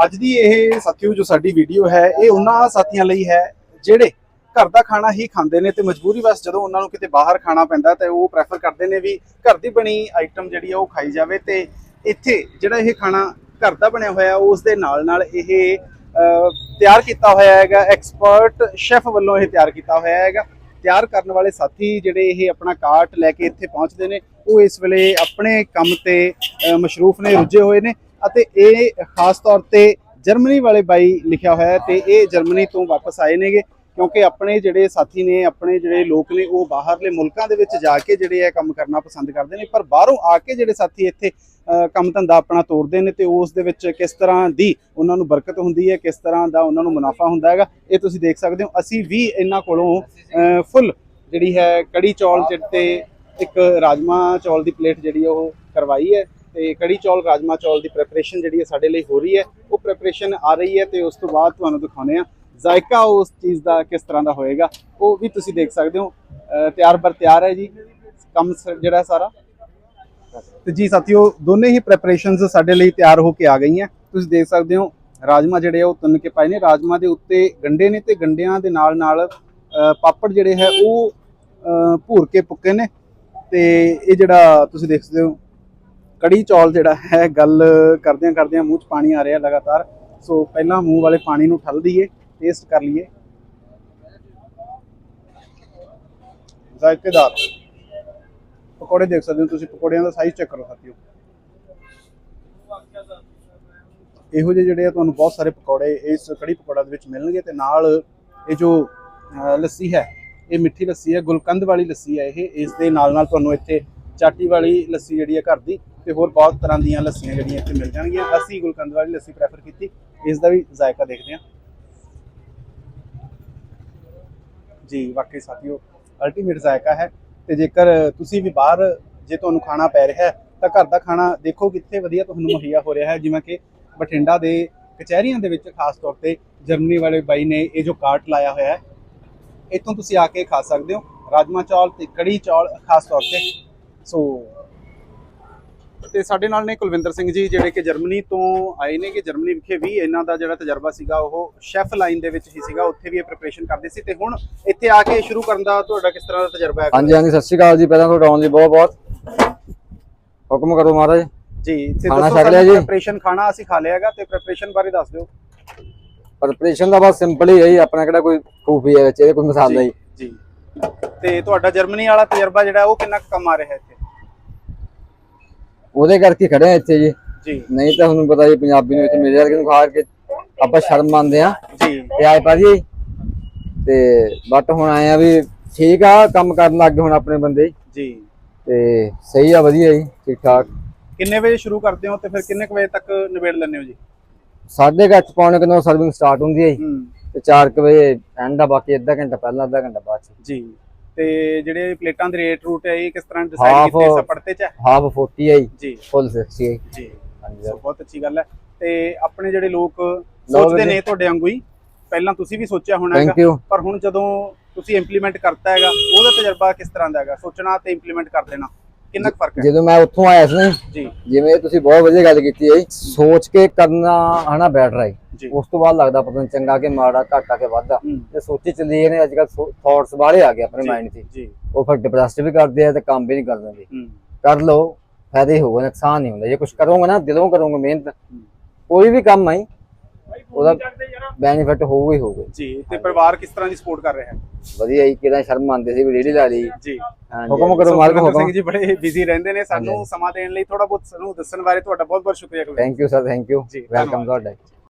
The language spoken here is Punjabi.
ਅੱਜ ਦੀ ਇਹ ਸਾਥੀਓ ਜੋ ਸਾਡੀ ਵੀਡੀਓ ਹੈ, ਇਹ ਉਹਨਾਂ ਸਾਥੀਆਂ ਲਈ ਹੈ, ਜਿਹੜੇ ਘਰ ਦਾ ਖਾਣਾ ਹੀ ਖਾਂਦੇ ਨੇ ਤੇ ਮਜਬੂਰੀ ਵਸ ਜਦੋਂ ਉਹਨਾਂ ਨੂੰ ਕਿਤੇ ਬਾਹਰ ਖਾਣਾ ਪੈਂਦਾ ਤੇ ਉਹ ਪ੍ਰੈਫਰ ਕਰਦੇ ਨੇ ਵੀ ਘਰ ਦੀ ਬਣੀ ਆਈਟਮ ਜਿਹੜੀ ਆ ਉਹ ਖਾਈ ਜਾਵੇ ਤੇ ਇੱਥੇ ਜਿਹੜਾ ਇਹ ਖਾਣਾ ਘਰ ਦਾ ਬਣਿਆ ਹੋਇਆ, ਉਸ ਦੇ ਨਾਲ ਨਾਲ ਇਹ ਤਿਆਰ ਕੀਤਾ ਹੋਇਆ ਹੈਗਾ ਐਕਸਪਰਟ ਸ਼ੈਫ ਵੱਲੋਂ ਇਹ ਤਿਆਰ ਕੀਤਾ ਹੋਇਆ ਹੈਗਾ। ਤਿਆਰ ਕਰਨ ਵਾਲੇ ਸਾਥੀ ਜਿਹੜੇ ਇਹ ਆਪਣਾ ਕਾਰਟ ਲੈ ਕੇ ਇੱਥੇ ਪਹੁੰਚਦੇ ਨੇ, ਉਹ ਇਸ ਵੇਲੇ ਆਪਣੇ ਕੰਮ ਤੇ ਮਸ਼ਰੂਫ ਨੇ, ਰੁੱਝੇ ਹੋਏ ਨੇ। ਅਤੇ ਇਹ ਖਾਸ ਤੌਰ ਤੇ ਜਰਮਨੀ ਵਾਲੇ ਬਾਈ ਲਿਖਿਆ ਹੋਇਆ ਹੈ ਤੇ ਇਹ ਜਰਮਨੀ ਤੋਂ ਵਾਪਸ ਆਏ ਨੇਗੇ, ਕਿਉਂਕਿ ਆਪਣੇ ਜਿਹੜੇ ਸਾਥੀ ਨੇ, ਆਪਣੇ ਜਿਹੜੇ ਲੋਕ ਨੇ, ਉਹ ਬਾਹਰਲੇ ਮੁਲਕਾਂ ਦੇ ਵਿੱਚ ਜਾ ਕੇ ਜਿਹੜੇ ਇਹ ਕੰਮ ਕਰਨਾ ਪਸੰਦ ਕਰਦੇ ਨੇ, ਪਰ ਬਾਹਰੋਂ ਆ ਕੇ ਜਿਹੜੇ ਸਾਥੀ ਇੱਥੇ ਕੰਮ ਧੰਦਾ ਆਪਣਾ ਤੋਰਦੇ ਨੇ ਤੇ ਉਸ ਦੇ ਵਿੱਚ ਕਿਸ ਤਰ੍ਹਾਂ ਦੀ ਉਹਨਾਂ ਨੂੰ ਬਰਕਤ ਹੁੰਦੀ ਹੈ, ਕਿਸ ਤਰ੍ਹਾਂ ਦਾ ਉਹਨਾਂ ਨੂੰ ਮੁਨਾਫਾ ਹੁੰਦਾ ਹੈਗਾ, ਇਹ ਤੁਸੀਂ ਦੇਖ ਸਕਦੇ ਹੋ। ਅਸੀਂ ਵੀ ਇਹਨਾਂ ਕੋਲੋਂ ਫੁੱਲ ਜਿਹੜੀ ਹੈ ਕੜੀ ਚੌਲ ਚ- ਤੇ ਇੱਕ ਰਾਜਮਾ ਚੌਲ ਦੀ ਪਲੇਟ ਜਿਹੜੀ ਹੈ ਉਹ ਕਰਵਾਈ ਹੈ। ਤੇ ਕੜੀ ਚੌਲ, ਰਾਜਮਾ ਚੌਲ ਦੀ ਪ੍ਰੈਪਰੇਸ਼ਨ ਜਿਹੜੀ ਹੈ ਸਾਡੇ ਲਈ ਹੋ ਰਹੀ ਹੈ। ਉਹ ਪ੍ਰੈਪਰੇਸ਼ਨ ਆ ਰਹੀ ਹੈ ਤੇ ਉਸ ਤੋਂ ਬਾਅਦ ਤੁਹਾਨੂੰ ਦਿਖਾਉਂਦੇ ਆ ਜ਼ਾਇਕਾ ਉਸ ਚੀਜ਼ ਦਾ ਕਿਸ ਤਰ੍ਹਾਂ ਦਾ ਹੋਏਗਾ। ਉਹ ਵੀ ਤੁਸੀਂ ਦੇਖ ਸਕਦੇ ਹੋ। ਤਿਆਰ ਬਰ ਤਿਆਰ ਹੈ ਜੀ। ਕੰਮ ਜਿਹੜਾ ਸਾਰਾ। ਤੇ ਜੀ ਸਾਥੀਓ, ਦੋਨੇ ਹੀ ਪ੍ਰੈਪਰੇਸ਼ਨਸ ਸਾਡੇ ਲਈ ਤਿਆਰ ਹੋ ਕੇ ਆ ਗਈਆਂ। ਤੁਸੀਂ ਦੇਖ ਸਕਦੇ ਹੋ, ਰਾਜਮਾ ਜਿਹੜੇ ਆ ਉਹ ਤੁੰਨ ਕੇ ਪਾਏ ਨੇ। ਰਾਜਮਾ ਦੇ ਉੱਤੇ ਗੰਡੇ ਨੇ ਤੇ ਗੰਡਿਆਂ ਦੇ ਨਾਲ ਨਾਲ ਪਾਪੜ ਜਿਹੜੇ ਹੈ ਉਹ ਭੂਰ ਕੇ ਪੁੱਕੇ ਨੇ। ਤੇ ਇਹ ਜਿਹੜਾ ਤੁਸੀਂ ਦੇਖ ਸਕਦੇ ਹੋ ਕੜੀ ਚੌਲ ਜਿਹੜਾ ਹੈ, ਗੱਲ ਕਰਦਿਆਂ ਕਰਦਿਆਂ ਮੂੰਹ 'ਚ ਪਾਣੀ ਆ ਰਿਹਾ ਲਗਾਤਾਰ। ਸੋ ਪਹਿਲਾਂ ਮੂੰਹ ਵਾਲੇ ਪਾਣੀ ਨੂੰ ਠੱਲ ਦਈਏ ਟੇਸਟ ਕਰ ਲਈਏ। ਜ਼ਾਇਕੇਦਾਰ ਪਕੌੜੇ ਦੇਖ ਸਕਦੇ ਹੋ ਤੁਸੀਂ, ਪਕੌੜਿਆਂ ਦਾ ਸਾਈਜ਼ ਚੈੱਕ ਕਰੋ ਸਾਥੀਓ। ਇਹੋ ਜਿਹੇ ਜਿਹੜੇ ਆ ਤੁਹਾਨੂੰ ਬਹੁਤ ਸਾਰੇ ਪਕੌੜੇ ਇਸ ਕੜੀ ਪਕੌੜਾ ਦੇ ਵਿੱਚ ਮਿਲਣਗੇ ਤੇ ਨਾਲ ਇਹ ਜੋ ਲੱਸੀ ਹੈ, ਇਹ ਮਿੱਠੀ ਲੱਸੀ ਹੈ, ਗੁਲਕੰਦ ਵਾਲੀ ਲੱਸੀ ਹੈ ਇਹ। ਇਸ ਦੇ ਨਾਲ ਨਾਲ ਤੁਹਾਨੂੰ ਇੱਥੇ ਚਾਟੀ ਵਾਲੀ ਲੱਸੀ ਜਿਹੜੀ ਹੈ ਘਰ ਦੀ ਤੇ ਹੋਰ ਬਹੁਤ ਤਰ੍ਹਾਂ ਦੀਆਂ ਲੱਸੀਆਂ ਜਿਹੜੀਆਂ ਇੱਥੇ ਮਿਲ ਜਾਣਗੀਆਂ। ਅਸੀਂ ਗੁਲਕੰਦ ਵਾਲੀ ਲੱਸੀ ਪ੍ਰੈਫਰ ਕੀਤੀ। ਇਸ ਦਾ ਵੀ ਜ਼ਾਇਕਾ ਦੇਖਦੇ ਹਾਂ। ਜੀ, ਵਾਕਈ ਸਾਥੀਓ ਅਲਟੀਮੇਟ ਜ਼ਾਇਕਾ ਹੈ। ਤੇ ਜੇਕਰ ਤੁਸੀਂ ਵੀ ਬਾਹਰ ਜੇ ਤੁਹਾਨੂੰ ਖਾਣਾ ਪੈ ਰਿਹਾ ਹੈ, ਤਾਂ ਘਰ ਦਾ ਖਾਣਾ ਦੇਖੋ ਕਿੱਥੇ ਵਧੀਆ ਤੁਹਾਨੂੰ ਮੁਹੱਈਆ ਹੋ ਰਿਹਾ ਹੈ। ਜਿਵੇਂ ਕਿ ਬਠਿੰਡਾ ਦੇ ਕਚਹਿਰੀਆਂ ਦੇ ਵਿੱਚ ਖਾਸ ਤੌਰ ਤੇ ਜਰਮਨੀ ਵਾਲੇ ਬਾਈ ਨੇ ਇਹ ਜੋ ਕਾਰਟ ਲਾਇਆ ਹੋਇਆ ਹੈ, ਇੱਥੋਂ ਤੁਸੀਂ ਆ ਕੇ ਖਾ ਸਕਦੇ ਹੋ। ਰਾਜਮਾ ਚੌਲ ਤੇ ਕੜੀ ਚੌਲ ਖਾਸ ਤੌਰ ਤੇ। ਸੋ ਤੇ ਸਾਡੇ ਨਾਲ ਨੇ ਕੁਲਵਿੰਦਰ ਸਿੰਘ ਜੀ ਜਿਹੜੇ ਕਿ ਜਰਮਨੀ ਤੋਂ ਆਏ ਨੇ ਕਿ ਜਰਮਨੀ ਵਿਖੇ ਵੀ ਇਹਨਾਂ ਦਾ ਜਿਹੜਾ ਤਜਰਬਾ ਸੀਗਾ ਉਹ ਸ਼ੈਫ ਲਾਈਨ ਦੇ ਵਿੱਚ ਹੀ ਸੀਗਾ ਉੱਥੇ ਵੀ ਇਹ ਪ੍ਰਿਪਰੇਸ਼ਨ ਕਰਦੇ ਸੀ ਤੇ ਹੁਣ ਇੱਥੇ ਆ ਕੇ ਸ਼ੁਰੂ ਕਰਨ ਦਾ ਤੁਹਾਡਾ ਕਿਸ ਤਰ੍ਹਾਂ ਦਾ ਤਜਰਬਾ ਹੈ? ਹਾਂਜੀ ਹਾਂਜੀ ਸਤਿ ਸ਼੍ਰੀ ਅਕਾਲ ਜੀ। ਪਹਿਲਾਂ ਤੁਹਾਡਾ ਆਉਣ ਲਈ ਬਹੁਤ ਬਹੁਤ ਹੁਕਮ ਕਰੋ ਮਹਾਰਾਜ। ਜੀ ਤੇ ਖਾਣਾ ਛਕ ਲਿਆ ਜੀ? ਪ੍ਰਿਪਰੇਸ਼ਨ ਖਾਣਾ ਅਸੀਂ ਖਾ ਲਿਆ ਹੈਗਾ ਤੇ ਪ੍ਰਿਪਰੇਸ਼ਨ ਬਾਰੇ ਦੱਸ ਦਿਓ। ਪ੍ਰੈਪਰੇਸ਼ਨ ਦਾ ਬਸ ਸਿੰਪਲ ਹੀ ਹੈ ਜੀ ਆਪਣਾ ਕਿਹੜਾ ਕੋਈ ਖੂਫੀ ਹੈ ਵਿੱਚ ਇਹਦੇ ਕੋਈ ਮਸਾਲਾ ਜੀ ਜੀ। ਤੇ ਤੁਹਾਡਾ ਜਰਮਨੀ ਵਾਲਾ ਤਜਰਬਾ ਜਿਹੜਾ ਉਹ ਕਿੰਨਾ ਕੰਮ ਆ ਰਿਹਾ ਇੱਥੇ? ਉਹਦੇ ਕਰਕੇ ਖੜੇ ਆ ਇੱਥੇ ਜੀ। ਜੀ। ਨਹੀਂ ਤਾਂ ਤੁਹਾਨੂੰ ਪਤਾ ਜੀ ਪੰਜਾਬੀ ਨੂੰ ਇੱਥੇ ਮੇਰੇ ਵਰਗੇ ਨੂੰ ਖਾ ਕੇ ਆਪਾਂ ਸ਼ਰਮ ਮੰਨਦੇ ਆ ਜੀ। ਤੇ ਆਏ ਭਾਜੀ। ਤੇ ਬਟ ਹੁਣ ਆਏ ਆ ਵੀ ਠੀਕ ਆ ਕੰਮ ਕਰਨ ਲੱਗ ਗਏ ਹੁਣ ਆਪਣੇ ਬੰਦੇ ਜੀ। ਤੇ ਸਹੀ ਆ ਵਧੀਆ ਜੀ ਠੀਕ ਠਾਕ ਕਿੰਨੇ ਵਜੇ ਸ਼ੁਰੂ ਕਰਦੇ ਹੋ ਤੇ ਫਿਰ ਕਿੰਨੇ ਵਜੇ ਤੱਕ ਨਿਬੇੜ ਲੈਂਦੇ ਹੋ ਜੀ? ਸਾਢੇ ਕੁ ਅੱਠ ਪੌਣੇ ਕਿਨੋ ਸਰਵਿੰਗ ਸਟਾਰਟ ਹੁੰਦੀ ਹੈ ਜੀ। ਤੇ 4 ਵਜੇ ਐਂਡ ਆ ਬਾਕੀ ਅੱਧਾ ਘੰਟਾ ਪਹਿਲਾਂ ਅੱਧਾ ਘੰਟਾ ਬਾਅਦ ਚ। ਜੀ। ਤੇ ਜਿਹੜੇ ਪਲੇਟਾਂ ਦੇ ਰੇਟ ਰੂਟ ਹੈ ਇਹ ਕਿਸ ਤਰ੍ਹਾਂ ਡਿਸਾਈਡ Half- ਕੀਤੇ ਸਭ ਪੜਤੇ ਚ ਹੈ? ਹਾਫ 40 ਹੈ ਜੀ। ਜੀ। ਫੁੱਲ 60 ਹੈ ਜੀ। ਹਾਂਜੀ। ਸੋ ਬਹੁਤ ਅੱਛੀ ਗੱਲ ਹੈ। ਤੇ ਆਪਣੇ ਜਿਹੜੇ ਲੋਕ ਸੋਚਦੇ ਵੀਰੇ। ਨੇ ਤੁਹਾਡੇ ਵਾਂਗੂ ਹੀ ਪਹਿਲਾਂ ਤੁਸੀਂ ਵੀ ਸੋਚਿਆ ਹੋਣਾ ਹੈਗਾ ਥੈਂਕ ਯੂ ਪਰ ਹੁਣ ਜਦੋਂ ਤੁਸੀਂ ਇੰਪਲੀਮੈਂਟ ਕਰਤਾ ਹੈਗਾ ਉਹਦਾ ਤਜਰਬਾ ਕਿਸ ਤਰ੍ਹਾਂ ਦਾ ਹੈਗਾ? ਸੋਚਣਾ ਤੇ ਇੰਪਲੀਮੈਂਟ ਕਰ ਦੇਣਾ ਕਿੰਨਾ ਕੁ ਫ਼ਰਕ ਹੈ? ਜਦੋਂ ਮੈਂ ਉੱਥੋਂ ਆਇਆ ਸੀ ਨਾ ਜੀ। ਜਿਵੇਂ ਤੁਸੀਂ ਬਹੁਤ ਵਧੀਆ ਗੱਲ ਕੀਤੀ ਹੈ ਜੀ, ਸੋਚ ਕੇ ਕਰਨਾ ਹਨਾ ਬੈਟਰ ਹੈ ਉਸ ਤੋਂ ਬਾਅਦ ਲੱਗਦਾ ਪਤਾ ਨਹੀਂ ਚੰਗਾ ਕਿ ਮਾੜਾ ਘਾਟਾ ਕਿ ਵਾਧਾ ਹੂੰ, ਤੇ ਸੋਚੀ ਚੱਲੀਏ ਨੇ ਅੱਜ ਕੱਲ ਥਾਟਸ ਬਾਹਲੇ ਆ ਗਏ ਆਪਣੇ ਜੀ, ਮਾਈਂਡ 'ਚ। ਜੀ। ਉਹ ਫਿਰ ਡਿਪਰੈਸਡ ਵੀ ਕਰਦੇ ਆ ਤੇ ਕੰਮ ਵੀ ਨਹੀਂ ਕਰ ਦਿੰਦੇ ਹੂੰ। ਕਰ ਲਓ ਫਾਇਦਾ ਹੀ ਹੋਊਗਾ ਨੁਕਸਾਨ ਨਹੀਂ ਹੁੰਦਾ। ਜੇ ਕੁਝ ਕਰੋਗੇ ਨਾ ਦਿਲੋਂ ਕਰੋਗੇ ਮਿਹਨਤ ਕੋਈ ਵੀ ਕੰਮ ਹੈ ਉਹਦਾ ਬੈਨੀਫਿਟ ਹੋਊਗਾ ਹੀ ਹੋਊਗਾ। ਜੀ ਤੇ ਪਰਿਵਾਰ ਕਿਸ ਤਰ੍ਹਾਂ ਦੀ ਸਪੋਰਟ ਕਰ ਰਿਹਾ? ਹੈ ਵਧੀਆ ਜੀ ਕਿਦਾਂ ਸ਼ਰਮ ਮੰਨਦੇ ਸੀ ਵੀ ਰੇੜੀ ਲਾ ਲਈ। ਜੀ। ਹਾਂਜੀ। ਹੁਕਮ ਕਰੋ ਸੋ ਮਾਲਕ ਕੁਲਵਿੰਦਰ ਹੁਕਮ। ਸਿੰਘ ਜੀ ਬੜੇ ਬਿਜ਼ੀ ਰਹਿੰਦੇ ਨੇ ਸਾਨੂੰ ਹਾਂਜੀ। ਸਮਾਂ ਦੇਣ ਲਈ ਥੋੜਾ ਬਹੁਤ ਸਾਨੂੰ ਦੱਸਣ ਬਾਰੇ ਤੁਹਾਡਾ ਬਹੁਤ ਬਹੁਤ ਸ਼ੁਕਰੀਆ Kulwinder thank you sir thank you ji, welcome ਧੰਨਵਾਦ। ਤੁਹਾਡਾ।